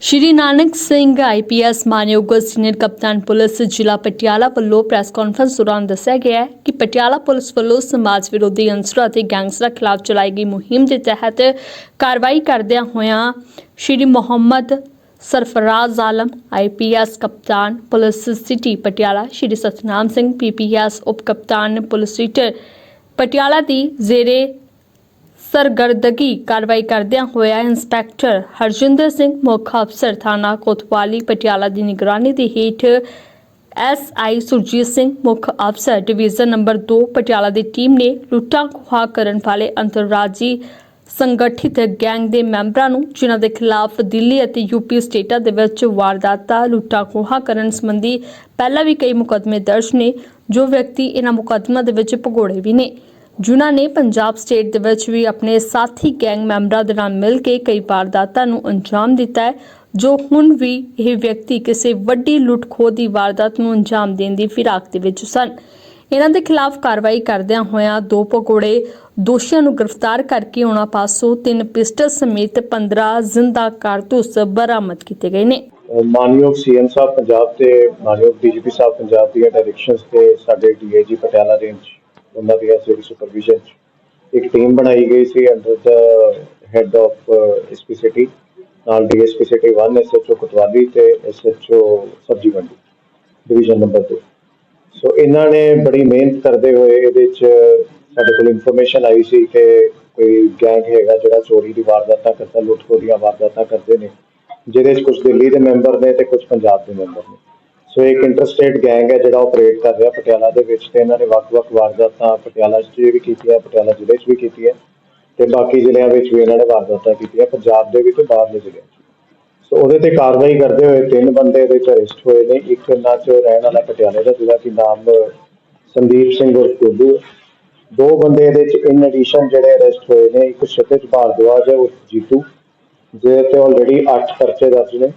ਸ਼੍ਰੀ Nanak Singh IPS ਮਾਨਯੋਗ senior ਕਪਤਾਨ police ਜ਼ਿਲ੍ਹਾ ਪਟਿਆਲਾ ਵੱਲੋਂ ਪ੍ਰੈਸ ਕਾਨਫਰੰਸ ਦੌਰਾਨ ਦੱਸਿਆ ਗਿਆ ਹੈ ਕਿ ਪਟਿਆਲਾ ਪੁਲਿਸ ਵੱਲੋਂ ਸਮਾਜ ਵਿਰੋਧੀ ਅੰਸਰਾਂ ਅਤੇ ਗੈਂਗਸਟਰਾਂ ਖਿਲਾਫ ਚਲਾਈ ਗਈ ਮੁਹਿੰਮ ਦੇ ਤਹਿਤ ਕਾਰਵਾਈ ਕਰਦਿਆਂ ਹੋਇਆਂ ਸ਼੍ਰੀ ਮੁਹੰਮਦ ਸਰਫਰਾਜ਼ ਆਲਮ ਆਈਪੀਐਸ ਕਪਤਾਨ police city Patiala, Shri Satnam Singh PPS ਉਪ ਕਪਤਾਨ ਪੁਲਿਸ ਸੀਟਰ ਪਟਿਆਲਾ ਦੀ ਜ਼ੇਰੇ ਸਰਗਰਦਗੀ ਕਾਰਵਾਈ ਕਰਦਿਆਂ ਹੋਇਆ ਇੰਸਪੈਕਟਰ ਹਰਜਿੰਦਰ ਸਿੰਘ, ਮੁੱਖ ਅਫਸਰ ਥਾਣਾ ਕੋਤਵਾਲੀ, ਪਟਿਆਲਾ ਦੀ ਨਿਗਰਾਨੀ ਦੇ ਹੇਠ ਐਸਆਈ ਸੁਰਜੀਤ ਸਿੰਘ, ਮੁੱਖ ਅਫਸਰ ਡਿਵੀਜ਼ਨ ਨੰਬਰ 2 ਪਟਿਆਲਾ ਦੀ ਟੀਮ ਨੇ ਲੁੱਟਾਂ ਖੋਹਾਂ ਕਰਨ ਵਾਲੇ ਅੰਤਰਰਾਜੀ ਸੰਗਠਿਤ ਗੈਂਗ ਦੇ ਮੈਂਬਰਾਂ ਨੂੰ, ਜਿਨ੍ਹਾਂ ਦੇ ਖਿਲਾਫ ਦਿੱਲੀ ਅਤੇ ਯੂਪੀ ਸਟੇਟਾਂ ਦੇ ਵਿੱਚ ਵਾਰਦਾਤਾਂ, ਲੁੱਟਾਂ ਖੋਹਾ ਕਰਨ ਸੰਬੰਧੀ ਪਹਿਲਾਂ ਵੀ ਕਈ ਮੁਕੱਦਮੇ ਦਰਜ ਨੇ, ਜੋ ਵਿਅਕਤੀ ਇਹਨਾਂ ਮੁਕੱਦਮਿਆਂ ਦੇ ਵਿੱਚ ਭਗੌੜੇ ਵੀ ਨੇ। ਜਿਨ੍ਹਾਂ ਨੇ ਪੰਜਾਬ ਸਟੇਟ ਦੇ ਵਿੱਚ ਵੀ ਆਪਣੇ ਸਾਥੀ ਗੈਂਗ ਮੈਂਬਰਾਂ ਦੇ ਨਾਲ ਮਿਲ ਕੇ ਕਈ ਵਾਰਦਾਤਾਂ ਨੂੰ ਅੰਜਾਮ ਦਿੱਤਾ ਹੈ, ਜੋ ਹੁਣ ਵੀ ਇਹ ਵਿਅਕਤੀ ਕਿਸੇ ਵੱਡੀ ਲੁੱਟ-ਖੋਹ ਦੀ ਵਾਰਦਾਤ ਨੂੰ ਅੰਜਾਮ ਦੇਣ ਦੀ ਫਿਰਾਕ ਦੇ ਵਿੱਚ ਸਨ। ਇਹਨਾਂ ਦੇ ਖਿਲਾਫ ਕਾਰਵਾਈ ਕਰਦਿਆਂ ਹੋਇਆਂ ਦੋ ਪਕੌੜੇ ਦੋਸ਼ੀਆਂ ਨੂੰ ਗ੍ਰਿਫਤਾਰ ਕਰਕੇ ਉਹਨਾਂ ਪਾਸੋਂ ਤਿੰਨ ਪਿਸਟਲ ਸਮੇਤ 15 ਜ਼ਿੰਦਾ ਕਾਰਤੂਸ ਬਰਾਮਦ ਕੀਤੇ ਗਏ ਨੇ। ਮਾਨਯੋਗ ਸੀਐਮ ਸਾਹਿਬ, ਪੰਜਾਬ ਤੇ ਮਾਨਯੋਗ ਡੀਜੀਪੀ ਸਾਹਿਬ, ਪੰਜਾਬ ਦੀਆਂ ਡਾਇਰੈਕਸ਼ਨਸ ਤੇ ਸਾਡੇ ਡੀਏਜੀ ਪਟਿਆਲਾ ਰੇਂਜ ਉਹਨਾਂ ਦੀਆਂ ਜਿਹੜੀ ਸੁਪਰਵਿਜ਼ਨ ਇੱਕ ਟੀਮ ਬਣਾਈ ਗਈ ਸੀ ਅੰਡਰ ਦਾ ਹੈਡ ਆਫ ਐਸਪੀ ਸਿਟੀ ਨਾਲ ਡੀਐਸਪੀ ਸਿਟੀ 1 ਐਸਐਚਓ ਕੋਤਵਾਲੀ ਤੇ ਐਸਐਚਓ ਸਬਜੀ ਮੰਡੀ ਡਿਵੀਜ਼ਨ ਨੰਬਰ 2 ਸੋ ਇਹਨਾਂ ਨੇ ਬੜੀ ਮਿਹਨਤ ਕਰਦੇ ਹੋਏ ਇਹਦੇ ਚ ਸਾਡੇ ਕੋਲ ਇਨਫੋਰਮੇਸ਼ਨ ਆਈ ਸੀ ਕਿ ਕੋਈ ਗੈਂਗ ਹੈਗਾ ਜਿਹੜਾ ਚੋਰੀ ਦੀ ਵਾਰਦਾਤਾਂ ਕਰਦਾ ਲੁੱਟ-ਖੋਹ ਦੀਆਂ ਵਾਰਦਾਤਾਂ ਕਰਦੇ ਨੇ, ਜਿਹਦੇ 'ਚ ਕੁਝ ਦਿੱਲੀ ਦੇ ਮੈਂਬਰ ਨੇ ਤੇ ਕੁਝ ਪੰਜਾਬ ਦੇ ਮੈਂਬਰ ਨੇ। ਸੋ ਇੱਕ ਇੰਟਰਸਟੇਟ ਗੈਂਗ ਹੈ ਜਿਹੜਾ ਆਪਰੇਟ ਕਰ ਰਿਹਾ ਪਟਿਆਲਾ ਦੇ ਵਿੱਚ ਤੇ ਇਹਨਾਂ ਨੇ ਵੱਖ-ਵੱਖ ਵਾਰਦਾਤਾਂ ਪਟਿਆਲਾ 'ਚ ਵੀ ਕੀਤੀਆਂ ਪਟਿਆਲਾ ਜ਼ਿਲ੍ਹੇ 'ਚ ਵੀ ਕੀਤੀਆਂ ਤੇ ਬਾਕੀ ਜ਼ਿਲ੍ਹਿਆਂ ਵਿੱਚ ਵੀ ਇਹਨਾਂ ਨੇ ਵਾਰਦਾਤਾਂ ਕੀਤੀਆਂ ਪੰਜਾਬ ਦੇ ਵੀ ਤੇ ਬਾਹਰਲੇ ਜ਼ਿਲ੍ਹਿਆਂ 'ਚ ਸੋ ਉਹਦੇ ਤੇ ਕਾਰਵਾਈ ਕਰਦੇ ਹੋਏ ਤਿੰਨ ਬੰਦੇ ਇਹਦੇ 'ਚ ਅਰੈਸਟ ਹੋਏ ਨੇ, ਇੱਕ ਇਹਨਾਂ 'ਚ ਰਹਿਣ ਵਾਲਾ ਪਟਿਆਲੇ ਦਾ ਜਿਹਦਾ ਕਿ ਨਾਮ ਸੰਦੀਪ ਸਿੰਘ ਉਰਫ ਗੁੱਡੂ ਦੋ ਬੰਦੇ ਇਹਦੇ 'ਚ ਇਨ ਐਡੀਸ਼ਨ ਜਿਹੜੇ ਅਰੈਸਟ ਹੋਏ ਨੇ, ਇੱਕ ਸ਼ਤਿਜ ਭਾਰਦਵਾਜ ਹੈ ਉਹ ਜੀਤੂ, ਜਿਹਦੇ ਤੇ ਆਲਰੇਡੀ 8 ਪਰਚੇ ਦਰਜ ਨੇ।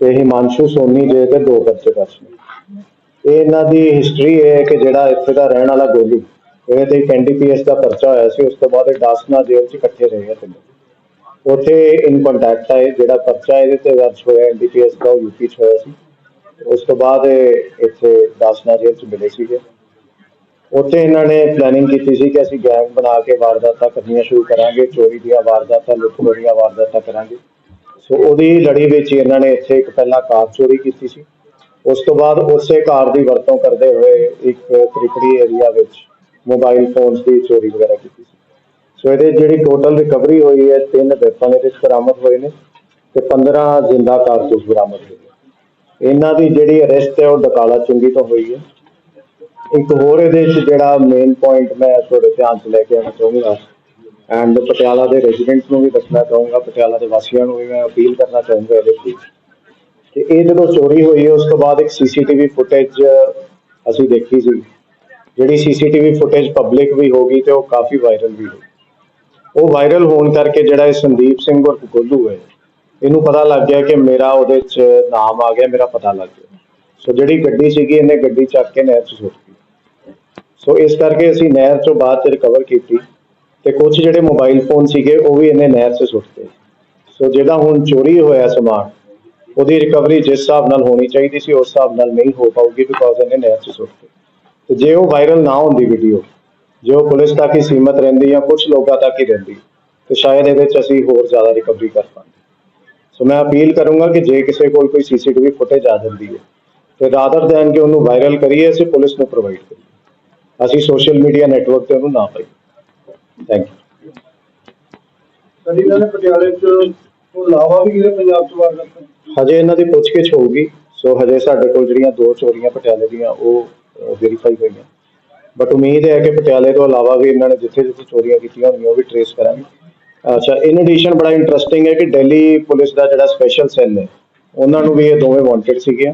ਤੇ ਹਿਮਾਂਸ਼ੂ ਸੋਨੀ ਜਿਹਦੇ ਤੇ ਦੋ ਪਰਚੇ ਦਰਜ ਨੇ। ਇਹ ਇਹਨਾਂ ਦੀ ਹਿਸਟਰੀ ਇਹ ਹੈ ਕਿ ਜਿਹੜਾ ਇੱਥੇ ਦਾ ਰਹਿਣ ਵਾਲਾ ਗੋਲੀ ਇਹਦੇ ਤੇ ਇੱਕ ਐਨਡੀਪੀਐਸ ਦਾ ਪਰਚਾ ਹੋਇਆ ਸੀ, ਉਸ ਤੋਂ ਬਾਅਦ ਇਹ ਡਾਸਨਾ ਜੇਲ੍ਹ 'ਚ ਇਕੱਠੇ ਰਹੇ ਆ ਤਿੰਨੇ। ਉੱਥੇ ਇਨ ਕੰਟੈਕਟ ਹੈ ਜਿਹੜਾ ਪਰਚਾ ਇਹਦੇ ਤੇ ਦਰਜ ਹੋਇਆ ਐਨਡੀਪੀਐਸ ਦਾ, ਉਹ ਯੂਪੀ 'ਚ ਹੋਇਆ ਸੀ। ਉਸ ਤੋਂ ਬਾਅਦ ਇਹ ਇੱਥੇ ਦਾਸਨਾ ਜੇਲ੍ਹ 'ਚ ਮਿਲੇ ਸੀਗੇ। ਉੱਥੇ ਇਹਨਾਂ ਨੇ ਪਲੈਨਿੰਗ ਕੀਤੀ ਸੀ ਕਿ ਅਸੀਂ ਗੈਂਗ ਬਣਾ ਕੇ ਵਾਰਦਾਤਾਂ ਕਰਨੀਆਂ ਸ਼ੁਰੂ ਕਰਾਂਗੇ, ਚੋਰੀ ਦੀਆਂ ਵਾਰਦਾਤਾਂ ਲੁੱਟ ਦੀਆਂ ਵਾਰਦਾਤਾਂ ਕਰਾਂਗੇ। ਸੋ ਉਹਦੀ ਲੜੀ ਵਿੱਚ ਇਹਨਾਂ ਨੇ ਇੱਥੇ ਇੱਕ ਪਹਿਲਾਂ ਕਾਰ ਚੋਰੀ ਕੀਤੀ ਸੀ। ਉਸ ਤੋਂ ਬਾਅਦ ਉਸੇ ਕਾਰ ਦੀ ਵਰਤੋਂ ਕਰਦੇ ਹੋਏ ਇੱਕ ਤ੍ਰਿਪੜੀ ਏਰੀਆ ਵਿੱਚ ਮੋਬਾਈਲ ਫੋਨਸ ਦੀ ਚੋਰੀ ਵਗੈਰਾ ਕੀਤੀ ਸੀ। ਸੋ ਇਹਦੇ ਜਿਹੜੀ ਟੋਟਲ ਰਿਕਵਰੀ ਹੋਈ ਹੈ, ਤਿੰਨ ਵੈਪਨ ਇਹਦੇ ਵਿੱਚ ਬਰਾਮਦ ਹੋਏ ਨੇ ਤੇ 15 ਜ਼ਿੰਦਾ ਕਾਰਤੂਸ ਬਰਾਮਦ ਹੋਏ ਨੇ। ਇਹਨਾਂ ਦੀ ਜਿਹੜੀ ਅਰੈਸਟ ਹੈ, ਉਹ ਡਕਾਲਾ ਚੁੰਗੀ ਤੋਂ ਹੋਈ ਹੈ। ਇੱਕ ਹੋਰ ਇਹਦੇ ਵਿੱਚ ਜਿਹੜਾ ਮੇਨ ਪੁਆਇੰਟ ਮੈਂ ਤੁਹਾਡੇ ਧਿਆਨ 'ਚ ਲੈ ਕੇ ਆਉਣਾ ਚਾਹੂੰਗਾ ਐਂਡ ਪਟਿਆਲਾ ਦੇ ਰੈਜ਼ੀਡੈਂਟਸ ਨੂੰ ਵੀ ਦੱਸਣਾ ਚਾਹੂੰਗਾ, ਪਟਿਆਲਾ ਦੇ ਵਾਸੀਆਂ ਨੂੰ ਵੀ ਮੈਂ ਅਪੀਲ ਕਰਨਾ ਚਾਹੂੰਗਾ ਇਹਦੇ 'ਤੇ। ਕਿ ਇਹ ਜਦੋਂ ਚੋਰੀ ਹੋਈ ਹੈ ਉਸ ਤੋਂ ਬਾਅਦ ਇੱਕ ਸੀਸੀਟੀਵੀ ਫੁਟੇਜ ਅਸੀਂ ਦੇਖੀ ਸੀ। ਜਿਹੜੀ ਸੀਸੀਟੀਵੀ ਫੁਟੇਜ ਪਬਲਿਕ ਵੀ ਹੋ ਗਈ ਤੇ ਉਹ ਕਾਫੀ ਵਾਇਰਲ ਵੀ ਹੋਈ। ਉਹ ਵਾਇਰਲ ਹੋਣ ਕਰਕੇ ਜਿਹੜਾ ਇਹ ਸੰਦੀਪ ਸਿੰਘ ਉਰਫ ਗੋਲੂ ਹੈ, ਇਹਨੂੰ ਪਤਾ ਲੱਗ ਗਿਆ ਕਿ ਮੇਰਾ ਉਹਦੇ 'ਚ ਨਾਮ ਆ ਗਿਆ, ਮੇਰਾ ਪਤਾ ਲੱਗ ਗਿਆ। ਸੋ ਜਿਹੜੀ ਗੱਡੀ ਸੀਗੀ, ਇਹਨੇ ਗੱਡੀ ਚੱਕ ਕੇ ਨਹਿਰ 'ਚ ਸੁੱਟ ਦਿੱਤੀ। ਸੋ ਇਸ ਕਰਕੇ ਅਸੀਂ ਨਹਿਰ 'ਚੋਂ ਬਾਅਦ 'ਚ ਰਿਕਵਰ ਕੀਤੀ। ਤੇ ਕੁਝ ਜਿਹੜੇ ਮੋਬਾਈਲ ਫੋਨ ਸੀਗੇ, ਉਹ ਵੀ ਇਹਨੇ ਨਹਿਰ 'ਚ ਸੁੱਟਤੇ ਸੋ ਜਿਹੜਾ ਹੁਣ ਚੋਰੀ ਹੋਇਆ ਸਮਾਨ, ਉਹਦੀ ਰਿਕਵਰੀ ਜਿਸ ਹਿਸਾਬ ਨਾਲ ਹੋਣੀ ਚਾਹੀਦੀ ਸੀ, ਉਸ ਹਿਸਾਬ ਨਾਲ ਨਹੀਂ ਹੋ ਪਾਊਗੀ ਬਿਕੋਜ਼ ਇਹਨੇ ਨਹਿਰ 'ਚ ਸੁੱਟਤੇ ਤੇ। ਜੇ ਉਹ ਵਾਇਰਲ ਨਾ ਹੁੰਦੀ ਵੀਡੀਓ ਜੇ ਉਹ ਪੁਲਿਸ ਤੱਕ ਹੀ ਸੀਮਤ ਰਹਿੰਦੀ ਜਾਂ ਕੁਝ ਲੋਕਾਂ ਤੱਕ ਹੀ ਰਹਿੰਦੀ, ਤੇ ਸ਼ਾਇਦ ਇਹਦੇ 'ਚ ਅਸੀਂ ਹੋਰ ਜ਼ਿਆਦਾ ਰਿਕਵਰੀ ਕਰ ਪਾਉਂਦੇ ਸੋ ਮੈਂ ਅਪੀਲ ਕਰੂੰਗਾ ਕਿ ਜੇ ਕਿਸੇ ਕੋਲ ਕੋਈ ਸੀਸੀਟੀਵੀ ਫੁਟੇਜ ਆ ਜਾਂਦੀ ਹੈ, ਤੇ ਰਾਦਰ ਦੈਨ ਕਿ ਉਹਨੂੰ ਵਾਇਰਲ ਕਰੀਏ, ਅਸੀਂ ਪੁਲਿਸ ਨੂੰ ਪ੍ਰੋਵਾਈਡ ਕਰੀਏ। ਅਸੀਂ ਸੋਸ਼ਲ ਮੀਡੀਆ ਨੈਟਵਰਕ ਤੇ ਉਹਨੂੰ ਨਾ ਪਾਈਏ। ਥੈਂਕ ਯੂ ਸਰ ਇਹਨਾਂ ਨੇ ਪਟਿਆਲੇ ਚ ਤੋਂ ਇਲਾਵਾ ਵੀ ਕਿਹੜੇ ਪੰਜਾਬ ਚ ਵਾਰ ਕਰਤਾ ਹਜੇ ਇਹਨਾਂ ਦੀ ਪੁੱਛਗਿੱਛ ਹੋਊਗੀ ਸੋ ਹਜੇ ਸਾਡੇ ਕੋਲ ਜਿਹੜੀਆਂ ਦੋ ਚੋਰੀਆਂ ਪਟਿਆਲੇ ਦੀਆਂ ਉਹ ਵੈਰੀਫਾਈ ਹੋਈਆਂ। ਬਟ ਉਮੀਦ ਹੈ ਕਿ ਪਟਿਆਲੇ ਤੋਂ ਇਲਾਵਾ ਵੀ ਇਹਨਾਂ ਨੇ ਜਿੱਥੇ ਜਿੱਥੇ ਚੋਰੀਆਂ ਕੀਤੀਆਂ ਹੋਣਗੀਆਂ ਉਹ ਵੀ ਟਰੇਸ ਕਰਾਂਗੇ। ਅੱਛਾ ਇਨ ਐਡੀਸ਼ਨ ਬੜਾ ਇੰਟਰਸਟਿੰਗ ਹੈ ਕਿ ਦਿੱਲੀ ਪੁਲਿਸ ਦਾ ਜਿਹੜਾ ਸਪੈਸ਼ਲ ਸੈੱਲ ਹੈ ਉਹਨਾਂ ਨੂੰ ਵੀ ਇਹ ਦੋਵੇਂ ਵਾਂਟਡ ਸੀਗੇ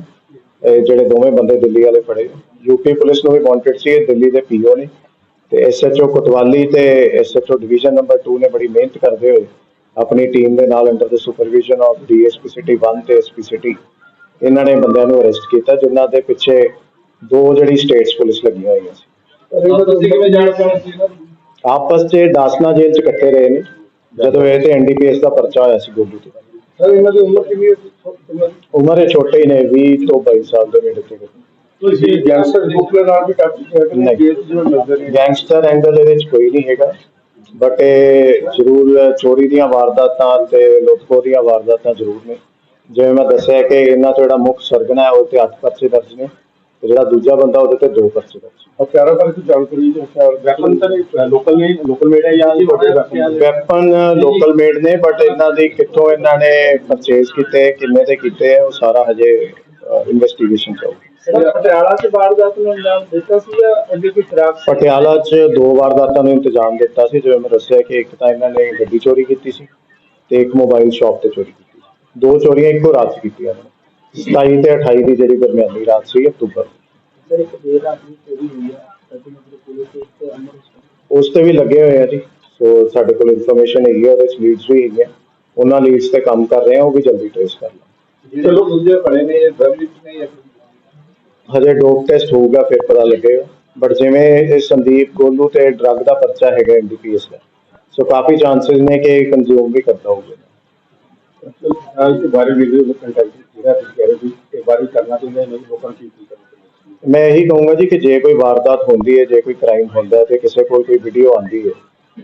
ਜਿਹੜੇ ਦੋਵੇਂ ਬੰਦੇ ਦਿੱਲੀ ਵਾਲੇ ਫੜੇ ਯੂਪੀ ਪੁਲਿਸ ਨੂੰ ਵੀ ਵਾਂਟਡ ਸੀ ਇਹ ਦਿੱਲੀ ਦੇ ਪੀਓ ਨੇ। ਤੇ ਐਸਐਚਓ ਕੋਤਵਾਲੀ ਤੇ ਐਸਐਚਓ ਡਿਵੀਜ਼ਨ ਨੰਬਰ 2 ਨੇ ਬੜੀ ਮਿਹਨਤ ਕਰਦੇ ਹੋਏ ਆਪਣੀ ਟੀਮ ਦੇ ਨਾਲ under the supervision of DSP city 1 ਤੇ ਐਸਪੀ ਸਿਟੀ ਇਹਨਾਂ ਨੇ ਬੰਦਿਆਂ ਨੂੰ ਅਰੈਸਟ ਕੀਤਾ ਜਿਨ੍ਹਾਂ ਦੇ ਪਿੱਛੇ ਦੋ ਜਿਹੜੀ ਸਟੇਟਸ ਪੁਲਿਸ ਲੱਗੀਆਂ ਹੋਈਆਂ ਸੀ? ਆਪਸ 'ਚ ਡਾਸਨਾ ਜੇਲ੍ਹ 'ਚ ਇਕੱਠੇ ਰਹੇ ਨੇ ਜਦੋਂ ਇਹ ਤੇ ਐਨਡੀਪੀਐਸ ਦਾ ਪਰਚਾ ਹੋਇਆ ਸੀ ਗੋਲੂ ਤੇ ਸਰ ਇਹਨਾਂ ਦੀ ਉਮਰ ਕਿੰਨੀ ਹੈ? ਉਮਰ ਇਹ ਛੋਟੇ ਹੀ ਨੇ 20 ਤੋਂ 22 ਸਾਲ ਦੇ ਨੇੜੇ ਤੇੜੇ ਤੁਸੀਂ ਗੈਂਗਸਟਰ ਗਰੁੱਪ ਦੇ ਨਾਲ ਵੀ। ਕੇਸ ਐਂਗਲ ਇਹਦੇ ਵਿੱਚ ਕੋਈ ਨਹੀਂ ਹੈਗਾ। ਬਟ ਇਹ ਜ਼ਰੂਰ ਚੋਰੀ ਦੀਆਂ ਵਾਰਦਾਤਾਂ ਤੇ ਲੁੱਟਖੋ ਦੀਆਂ ਵਾਰਦਾਤਾਂ ਜ਼ਰੂਰ ਨੇ। ਜਿਵੇਂ ਮੈਂ ਦੱਸਿਆ ਕਿ ਇਹਨਾਂ ਤੋਂ ਜਿਹੜਾ ਮੁੱਖ ਸਰਗਨਾ ਹੈ ਉਹ ਤੇ ਅੱਠ ਪਰਚੇ ਦਰਜ ਨੇ ਤੇ ਜਿਹੜਾ ਦੂਜਾ ਬੰਦਾ ਉਹਦੇ ਤੇ ਦੋ ਪਰਚੇ ਦਰਜ ਹਥਿਆਰਾਂ ਬਾਰੇ ਕੋਈ ਜਾਣਕਾਰੀ ਹੈ ਹਥਿਆਰ ਵੈਪਨ ਤਾਂ ਲੋਕਲ ਨਹੀਂ ਲੋਕਲ ਮੇਡ ਹੈ ਜਾਂ ਵੱਡੇ ਵੈਪਨ ਵੈਪਨ ਲੋਕਲ ਮੇਡ ਨੇ ਬਟ ਇਹਨਾਂ ਦੀ ਕਿੱਥੋਂ ਇਹਨਾਂ ਨੇ ਪਰਚੇਸ ਕੀਤੇ ਕਿੰਨੇ ਦੇ ਕੀਤੇ ਉਹ ਸਾਰਾ ਹਜੇ ਇਨਵੈਸਟੀਗੇਸ਼ਨ ਚੱਲਦੀ ਪਟਿਆਲਾ ਚ ਵਾਰਦਾਤ ਨੂੰ ਅੰਜਾਮ ਦਿੱਤਾ ਸੀ ਜਾਂ ਅੱਗੇ ਕੋਈ ਖਰਾਬ ਪਟਿਆਲਾ 'ਚ ਦੋ ਵਾਰਦਾਤਾਂ ਨੂੰ ਇੰਤਜ਼ਾਮ ਦਿੱਤਾ ਸੀ ਜਿਵੇਂ ਮੈਂ ਦੱਸਿਆ ਕਿ ਇੱਕ ਤਾਂ ਇਹਨਾਂ ਨੇ ਗੱਡੀ ਚੋਰੀ ਕੀਤੀ ਸੀ ਤੇ ਇੱਕ ਮੋਬਾਈਲ ਸ਼ਾਪ ਤੇ ਚੋਰੀ ਕੀਤੀ ਸੀ। ਦੋ ਚੋਰੀਆਂ ਇੱਕੋ ਰਾਤ 'ਚ ਕੀਤੀਆਂ ਨੇ। 27 ਤੇ 28 ਦੀ ਜਿਹੜੀ ਦਰਮਿਆਨੀ ਰਾਤ ਸੀ ਅਕਤੂਬਰ। ਸਰ ਇੱਕ ਦੇਰ ਰਾਤ ਨੂੰ ਚੋਰੀ ਹੋਈ ਹੈ ਕਦੀ ਮਤਲਬ ਪੁਲਿਸ ਉਸ ਤੇ ਅਮਰ ਉਸ ਤੇ ਵੀ ਲੱਗੇ ਹੋਏ ਆ ਜੀ। ਸੋ ਸਾਡੇ ਕੋਲ ਇਨਫੋਰਮੇਸ਼ਨ ਹੈਗੀ ਹੈ ਉਹਦੇ ਲੀਡਸ ਵੀ ਹੈਗੀਆਂ। ਉਹਨਾਂ ਲੀਡਸ ਤੇ ਕੰਮ ਕਰ ਰਹੇ ਆ ਉਹ ਵੀ ਜਲਦੀ ਟ੍ਰੇਸ ਕਰ ਲਾਂਗੇ ਜਿਹੜੇ ਲੋਕ ਦੂਜੇ ਫੜੇ ਨੇ ਡਰਗ ਵਿੱਚ ਨਹੀਂ ਹੈ ਹਜੇ ਡੋਪ ਟੈਸਟ ਹੋਊਗਾ ਫਿਰ ਪਤਾ ਲੱਗੇਗਾ ਬਟ ਜਿਵੇਂ ਇਹ ਸੰਦੀਪ ਗੋਲੂ ਤੇ ਡਰੱਗ ਦਾ ਪਰਚਾ ਹੈਗਾ ਐਨਡੀਪੀਐਸ ਦਾ ਸੋ ਕਾਫੀ ਚਾਂਸਸ ਨੇ ਕਿ ਕੰਜ਼ਿਊਮ ਵੀ ਕਰਦਾ ਹੋਊਗਾ। ਅੱਜ ਬਾਰੇ ਵੀਡੀਓ ਨੂੰ ਕੰਟੈਕਟ ਜਿਹੜਾ ਤੁਸੀਂ ਕਹਿ ਰਹੇ ਸੀ ਕਿ ਬਾਰੇ ਕਰਨਾ ਚਾਹੀਦਾ ਨਹੀਂ ਲੋਕਾਂ ਨੂੰ ਕੀ ਕਰਨਾ ਮੈਂ ਇਹੀ ਕਹੂੰਗਾ ਜੀ ਕਿ ਜੇ ਕੋਈ ਵਾਰਦਾਤ ਹੁੰਦੀ ਹੈ, ਜੇ ਕੋਈ ਕ੍ਰਾਈਮ ਹੁੰਦਾ ਹੈ ਤੇ ਕਿਸੇ ਕੋਲ ਕੋਈ ਵੀਡੀਓ ਆਂਦੀ ਹੈ,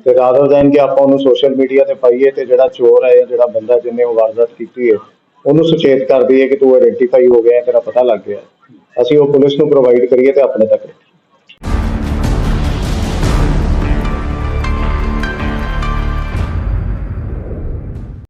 ਤੇ ਰਾਦਰ ਦੈਨ ਕਿ ਆਪਾਂ ਉਹਨੂੰ ਸੋਸ਼ਲ ਮੀਡੀਆ ਤੇ ਪਾਈਏ ਤੇ ਜਿਹੜਾ ਚੋਰ ਹੈ ਜਾਂ ਜਿਹੜਾ ਬੰਦਾ ਜਿਹਨੇ ਉਹ ਵਾਰਦਾਤ ਕੀਤੀ ਹੈ, ਉਹਨੂੰ ਸੁਚੇਤ ਕਰ ਦਈਏ ਕਿ ਤੂੰ ਆਇਡੈਂਟੀਫਾਈ ਹੋ ਗਿਆ ਤੇਰਾ ਪਤਾ ਲੱਗ ਗਿਆ ਅਸੀਂ ਉਹ ਪੁਲਿਸ ਨੂੰ ਪ੍ਰੋਵਾਈਡ ਕਰੀਏ ਤੇ ਆਪਣੇ ਤੱਕ